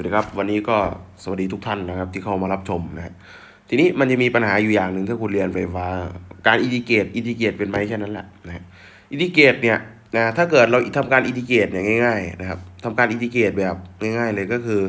วัสดีครับ วันนี้ก็สวัสดีทุกท่านนะครับที่เข้ามารับชมนะฮะทีนี้มันจะมีปัญหาอยู่อย่างหนึ่งถ้าคุณเรียนไฟฟ้า การอินทิเกรตอินทิเกรตเป็นไหมแค่นั้นแหละนะฮะอินทิเกรตเนี่ยนะถ้าเกิดเราทำการอินทิเกรตเนี่ยง่ายๆนะครับทำการอินทิเกรตแบบง่ายๆเลยก็คือ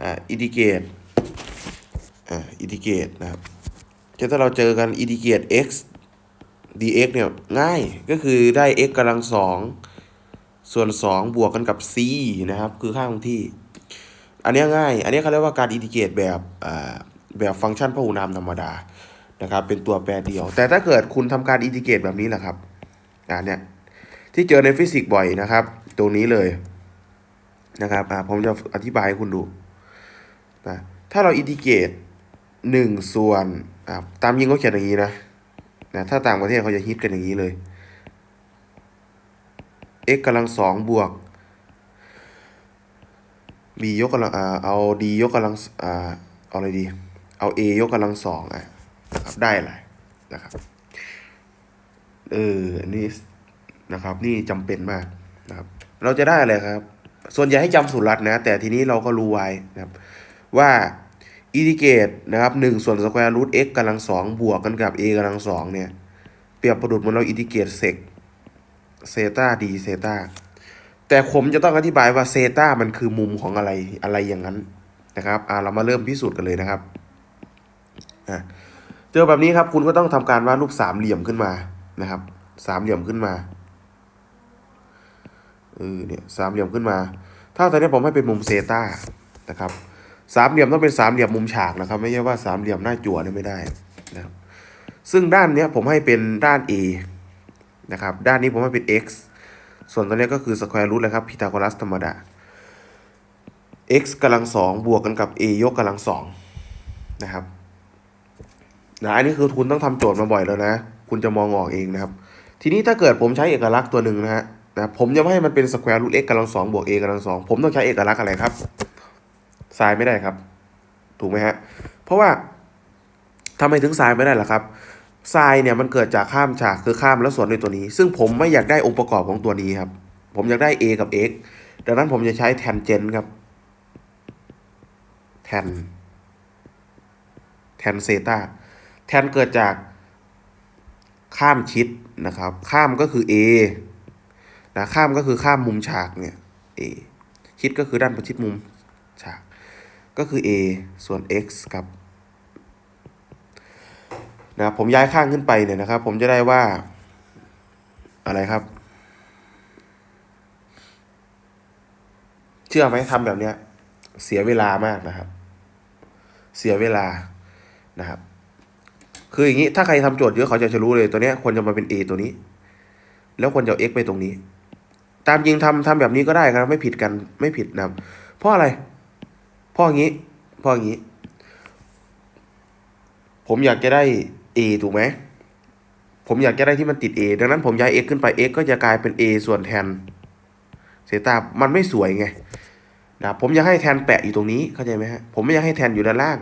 อ่าอินทิเกรตอ่าอินทิเกรตนะครับจะถ้าเราเจอกันอินทิเกรต x dx เนี่ยง่ายก็คือได้ x กำลังสองส่วน 2 บวกกันกับ c นะครับ คือค่าคงที่ อันนี้ง่าย อันนี้เขาเรียกว่าการอินทิเกรตแบบแบบฟังก์ชันพหุนามธรรมดานะครับ เป็นตัวแปรเดียว แต่ถ้าเกิดคุณทำการอินทิเกรตแบบนี้แหละครับอ่าเนี่ยที่เจอในฟิสิกส์บ่อยนะครับ ตรงนี้เลยนะครับอ่าผมจะอธิบายให้คุณดูนะถ้าเราอินทิเกรตหนึ่งส่วนอ่าตามยิงเขาเขียนอย่างนี้นะนะถ้าต่างประเทศเขาจะฮิตกันอย่างนี้เลย x กำลังสองบวก b ยกกำลังอ่าเอา d ยกกำลังอ่าเอาอะไรดี เอา a ยกกำลังสองอะนะครับได้อะไรนะครับเอออันนี้นะครับ นี่จำเป็นมากนะครับ เราจะได้อะไรครับ ส่วนใหญ่ให้จำสูตรลัดนะ แต่ทีนี้เราก็รู้ไว้นะครับ ว่าอินทิเกรตนะครับหนึ่งส่วนสแควร์รูท x กำลังสองบวกกันกับ a กำลังสองเนี่ย เปรียบประดุจเหมือนเราอินทิเกรตเซกเซตาดีเซตา แต่ผมจะต้องอธิบายว่าเซตามันคือมุมของอะไรอะไรอย่างนั้นนะครับอ่าเรามาเริ่มพิสูจน์กันเลยนะครับอะเจอแบบนี้ครับ คุณก็ต้องทำการวาดรูปสามเหลี่ยมขึ้นมานะครับ สามเหลี่ยมขึ้นมาเออเนี่ยสามเหลี่ยมขึ้นมา ถ้าตอนนี้ผมให้เป็นมุมเซตานะครับสามเหลี่ยมต้องเป็นสามเหลี่ยมมุมฉากนะครับ ไม่ใช่ว่าสามเหลี่ยมหน้าจั่วนี่ไม่ได้นะครับซึ่งด้านเนี้ยผมให้เป็นด้าน a นะครับ ด้านนี้ผมให้เป็น x ส่วนตัวนี้ก็คือสแควร์รูทเลยครับพีทาโกรัสธรรมดา x กำลังสองบวกกันกับ a ยกกำลังสองนะครับนะอันนี้คือคุณต้องทำโจทย์มาบ่อยแล้วนะ คุณจะมองออกเองนะครับ ทีนี้ถ้าเกิดผมใช้เอกลักษณ์ตัวหนึ่งนะฮะนะผมจะไม่ให้มันเป็นสแควร์รูท x กำลังสองบวก a กำลังสองผมต้องใช้เอกลักษณ์อะไรครับไซน์ไม่ได้ครับ ถูกไหมฮะ เพราะว่าทำไมถึงไซน์ไม่ได้ล่ะครับ ไซน์เนี่ยมันเกิดจากข้ามฉากคือข้ามแล้วส่วนด้วยตัวนี้ ซึ่งผมไม่อยากได้องค์ประกอบของตัวนี้ครับ ผมอยากได้ a กับ x ดังนั้นผมจะใช้แทนเจนครับแทนแทนเซตาแทนเกิดจากข้ามชิดนะครับ ข้ามก็คือ a นะข้ามก็คือข้ามมุมฉากเนี่ย a ชิดก็คือด้านประชิดมุมฉาก ก็คือ a ส่วน x กับ นะครับผมย้ายข้างขึ้นไปเนี่ยนะครับ ผมจะได้ว่าอะไรครับ เชื่อไหมทำแบบเนี้ย เสียเวลามากนะครับ เสียเวลานะครับ คืออย่างนี้ถ้าใครทำโจทย์เยอะเขาจะจะรู้เลยตัวเนี้ยควรจะมาเป็น A ตัวนี้ แล้วควรจะเอา x ไปตรงนี้ ตามจริงทำทำแบบนี้ก็ได้ครับ ไม่ผิดกันไม่ผิดนะครับเพราะอะไรเพราะอย่างนี้เพราะอย่างนี้ ผมอยากจะได้ a ถูกไหม ผมอยากจะได้ที่มันติด a ดังนั้นผมย้าย x ขึ้นไป x ก็จะกลายเป็น a ส่วนแทนเซตามันไม่สวยไงนะผมอยากให้แทนแปะอยู่ตรงนี้เข้าใจไหมฮะผมไม่อยากให้แทนอยู่ด้านล่าง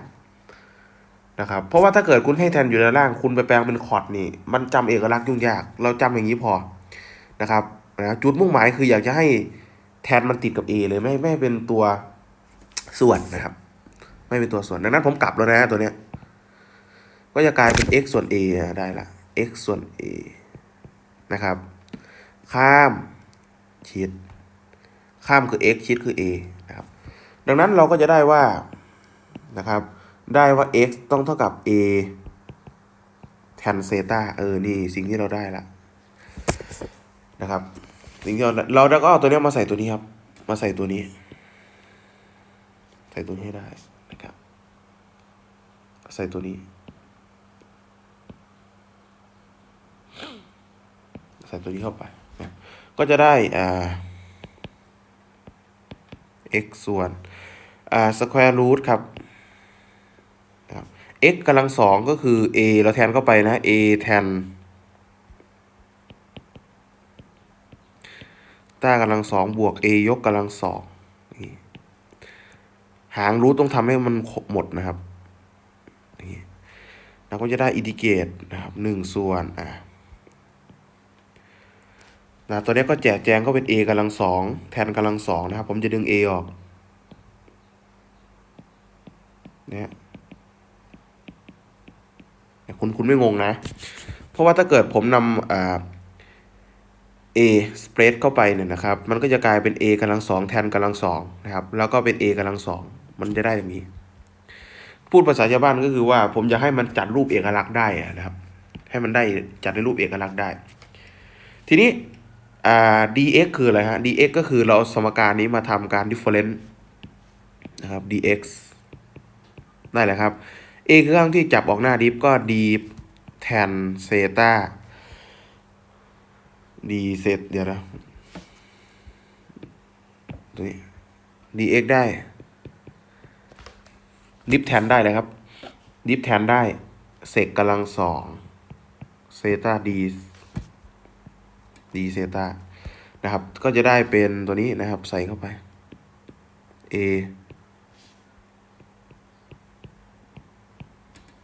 นะครับเพราะว่าถ้าเกิดคุณให้แทนอยู่ด้านล่าง คุณไปแปลงเป็นคอร์ดนี่มันจำเอกลักษณ์ยุ่งยาก เราจำอย่างนี้พอนะครับนะจุดมุ่งหมายคืออยากจะให้แทนมันติดกับ a เลยไม่ไม่เป็นตัวส่วนนะครับ ไม่เป็นตัวส่วนดังนั้นผมกลับแล้วนะตัวเนี้ย ก็จะกลายเป็น x ส่วน a ได้ละ x ส่วน a นะครับ ข้ามชิด ข้ามคือ x ชิดคือ a นะครับ ดังนั้นเราก็จะได้ว่า นะครับ ได้ว่า x ต้องเท่ากับ a แทนเซตาเออ นี่สิ่งที่เราได้ละนะครับ สิ่งที่เราเราแล้วก็เอาตัวนี้มาใส่ตัวนี้ครับ มาใส่ตัวนี้ ใส่ตัวนี้ให้ได้นะครับ ใส่ตัวนี้ ใส่ตัวนี้เข้าไปนะก็จะได้อ่า x ส่วนอ่า square root ครับ x กำลังสองก็คือ a เราแทนเข้าไปนะ a แทนต้ากำลังสองบวก a ยกกำลังสองหางรูทต้องทำให้มันหมดนะครับนี่เราก็จะได้อินดิเกรตนะครับหนึ่งส่วนอ่า นะตัวนี้ก็แจกแจงก็เป็น a กำลังสองแทนกำลังสองนะครับ ผมจะดึง a ออกเนี่ยคุณคุณไม่งงนะ เพราะว่าถ้าเกิดผมนำอ่า a spread เข้าไปเนี่ยนะครับ มันก็จะกลายเป็น a กำลังสองแทนกำลังสองนะครับ แล้วก็เป็น a กำลังสองมันจะได้อย่างนี้ พูดภาษาชาวบ้านก็คือว่า ผมจะให้มันจัดรูปเอกลักษณ์ได้นะครับ ให้มันได้จัดในรูปเอกลักษณ์ได้ ทีนี้ อ่า dx คืออะไรฮะ dx ก็คือเราเอาสมการนี้มาทำการ difference นะครับ dx ได้เลยครับ a คือข้างที่จับออกหน้าดิฟก็ d แทนเซตา d เซตเดี๋ยวนะตัวนี้ dx ได้ ดิฟแทนได้เลยครับ ดิฟแทนได้เสกกำลังสองเซตา d d เซตานะครับ ก็จะได้เป็นตัวนี้นะครับ ใส่เข้าไป a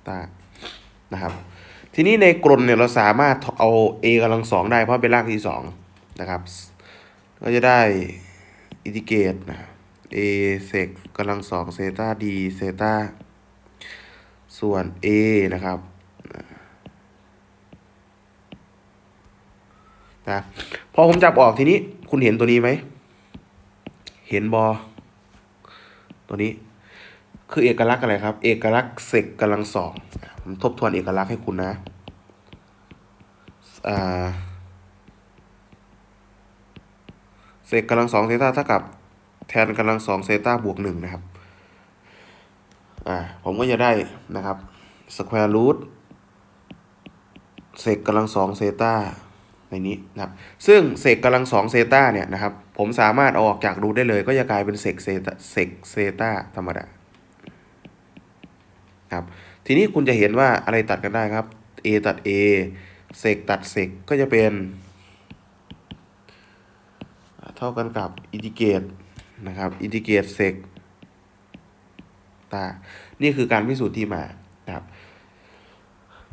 ตานะครับ ทีนี้ในกลนเนี่ยเราสามารถเอา a กำลังสองได้เพราะเป็นรากที่สองนะครับ ก็จะได้อินทิเกรตนะ a เซกกำลังสองเซตา d เซตาส่วน a นะครับ นะพอผมจับออกทีนี้ คุณเห็นตัวนี้ไหม เห็นบอ ตัวนี้ คือเอกลักษณ์อะไรครับ เอกลักษณ์เซกกำลังสองผมทบทวนเอกลักษณ์ให้คุณนะอ่าเซกกำลังสองเซตาเท่ากับแทนกำลังสองเซตาบวกหนึ่งนะครับ อ่า ผมก็จะได้นะครับสแควร์รูทเซกกำลังสองเซตา ในนี้นะครับซึ่งเซกกำลังสองเซตาเนี่ยนะครับผมสามารถอออกจากรูทได้เลย ก็จะกลายเป็นเซกเซตาเซกเซตาธรรมดาครับทีนี้คุณจะเห็นว่าอะไรตัดกันได้ครับ a ตัด a เซกตัดเซกก็จะเป็น เท่ากันกับอินทิเกรตนะครับอินทิเกรตเซกตานี่คือการพิสูจน์ที่มานะครับ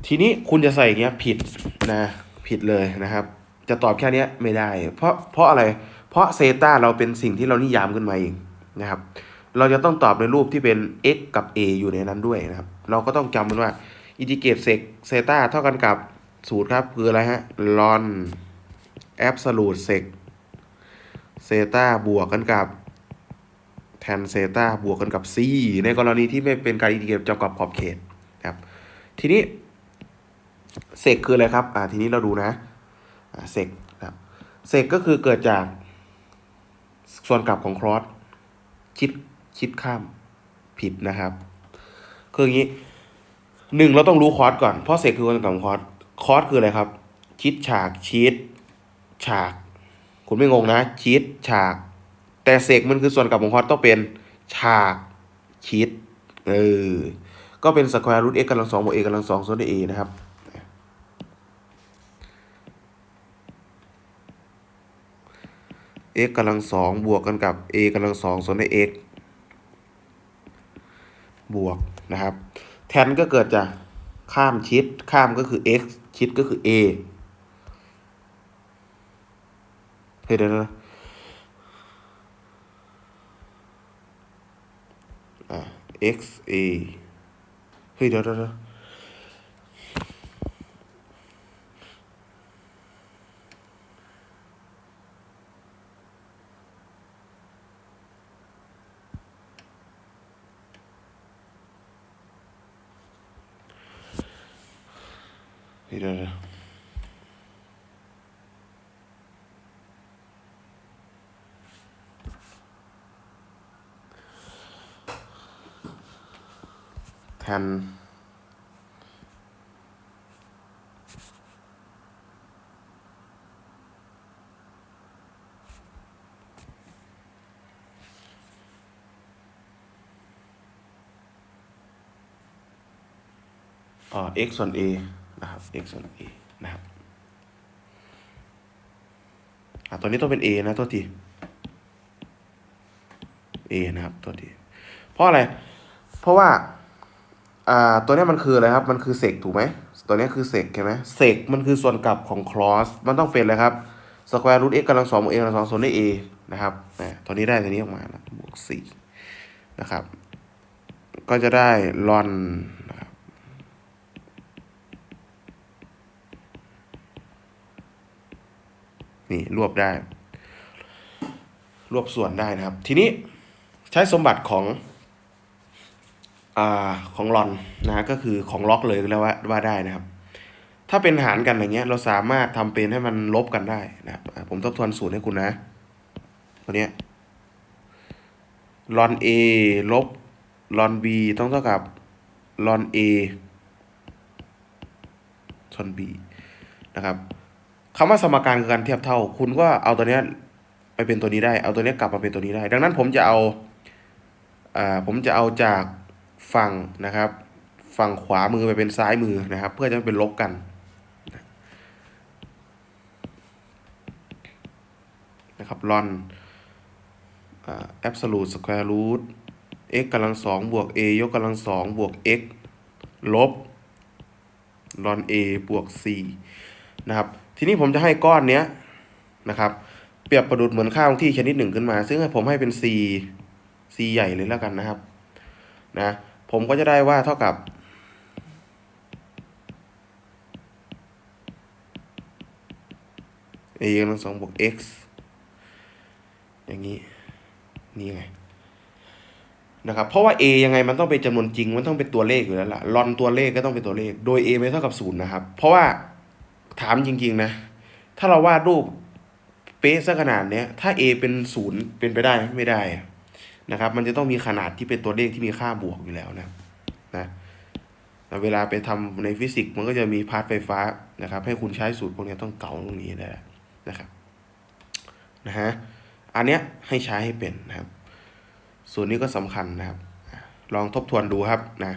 ทีนี้คุณจะใส่อย่างเงี้ยผิดนะ ผิดเลยนะครับ จะตอบแค่นี้ไม่ได้ เพราะเพราะอะไร เพราะเซตาเราเป็นสิ่งที่เรานิยามขึ้นมาเองนะครับ เราจะต้องตอบในรูปที่เป็น x กับ a อยู่ในนั้นด้วยนะครับ เราก็ต้องจำมันว่าอินทิเกรตเซกเซตาเท่ากันกับสูตรครับ คืออะไรฮะ ln absolute sec เซตาบวกกันกับแทนเซตาบวกกันกับ c ในกรณีที่ไม่เป็นการอินทิเกรตจำกับขอบเขตครับ ทีนี้ เซกคืออะไรครับ อ่าทีนี้เราดูนะเซกครับเซกก็คือเกิดจากส่วนกลับของครอสชิดชิดข้ามผิดนะครับ คืออย่างนี้หนึ่งเราต้องรู้คอร์สก่อน เพราะเซกคือส่วนกลับของคอร์สคอร์สคืออะไรครับชิดฉากชิดฉาก คุณไม่งงนะชิดฉาก แต่เสกมันคือส่วนกลับของคอร์สต้องเป็นฉากชิดเออก็เป็นสแควร์รูทเอ็กกำลังสองบวกเอ็กำลังสองส่วนด้วยเอนะครับ x กำลังสองบวกกันกับ a กำลังสองส่วนด้วย x บวกนะครับ แทนก็เกิดจากข้ามชิดข้ามก็คือ x ชิดก็คือ a เฮ้ยเดี๋ยวนะอ่า x a เฮ้ยเดี๋ยวเดี๋ยว เดี๋ยวแทนอ่า x ส่วน a x ส่วน a นะครับอ่าตัวนี้ต้องเป็น a นะตัวที a นะครับตัวที เพราะอะไร เพราะว่าอ่าตัวนี้มันคืออะไรครับ มันคือเซกถูกไหม ตัวนี้คือเซกใช่ไหมเซกมันคือส่วนกลับของคลอส มันต้องเป็นอะไรครับสแควร์รูท x กำลังสองบวก a กำลังสองส่วนด้วย a นะครับตัวนี้ได้ตัวนี้ออกมานะบวกสี่นะครับ ก็จะได้ลอนนะครับ นี่รวบได้ รวบส่วนได้นะครับ ทีนี้ใช้สมบัติของอของลอนนะก็คือของล็อกเลยแล้วว่าว่าได้นะครับ ถ้าเป็นหารกันอย่างเงี้ย เราสามารถทำเป็นให้มันลบกันได้นะครับอะผมทบทวนสูตรให้คุณนะ ตัวเนี้ยลอน A ลบลอน B ต้องเท่ากับลอน A ส่วน B นะครับ คำว่าสมการคือการเทียบเท่า คุณก็เอาตัวเนี้ยไปเป็นตัวนี้ได้ เอาตัวเนี้ยกลับมาเป็นตัวนี้ได้ ดังนั้นผมจะเอาอ่าผมจะเอาจากฝั่งนะครับ ฝั่งขวามือไปเป็นซ้ายมือนะครับ เพื่อจะเป็นลบกัน นะครับลอนอ่า absolute square root x กำลังสองบวก a ยกกำลังสองบวก x ลบลอน a บวก c นะครับ ทีนี้ผมจะให้ก้อนเนี้ยนะครับ เปรียบประดุดเหมือนค่าคงที่ชนิดหนึ่งขึ้นมา ซึ่งให้ผมให้เป็น c c ใหญ่เลยแล้วกันนะครับนะผมก็จะได้ว่าเท่ากับ a กำลังสองบวก x อย่างนี้ นี่ไงนะครับ เพราะว่า a ยังไงมันต้องเป็นจำนวนจริง มันต้องเป็นตัวเลขอยู่แล้วล่ะลอนตัวเลขก็ต้องเป็นตัวเลข โดย a ไม่เท่ากับศูนย์นะครับ เพราะว่า ถามจริง ๆ นะ ถ้าเราวาดรูปเป๊ะซะขนาดเนี้ย ถ้า a เป็นศูนย์เป็นไปได้ไม่ได้นะครับ มันจะต้องมีขนาดที่เป็นตัวเลขที่มีค่าบวกอยู่แล้วนะนะเวลาไปทำในฟิสิกส์มันก็จะมีพาร์ทไฟฟ้านะครับ ให้คุณใช้สูตรพวกนี้ต้องเก่าตรงนี้ได้นะครับนะฮะอันเนี้ยให้ใช้ให้เป็นนะครับ ส่วนนี้ก็สำคัญนะครับ ลองทบทวนดูครับนะ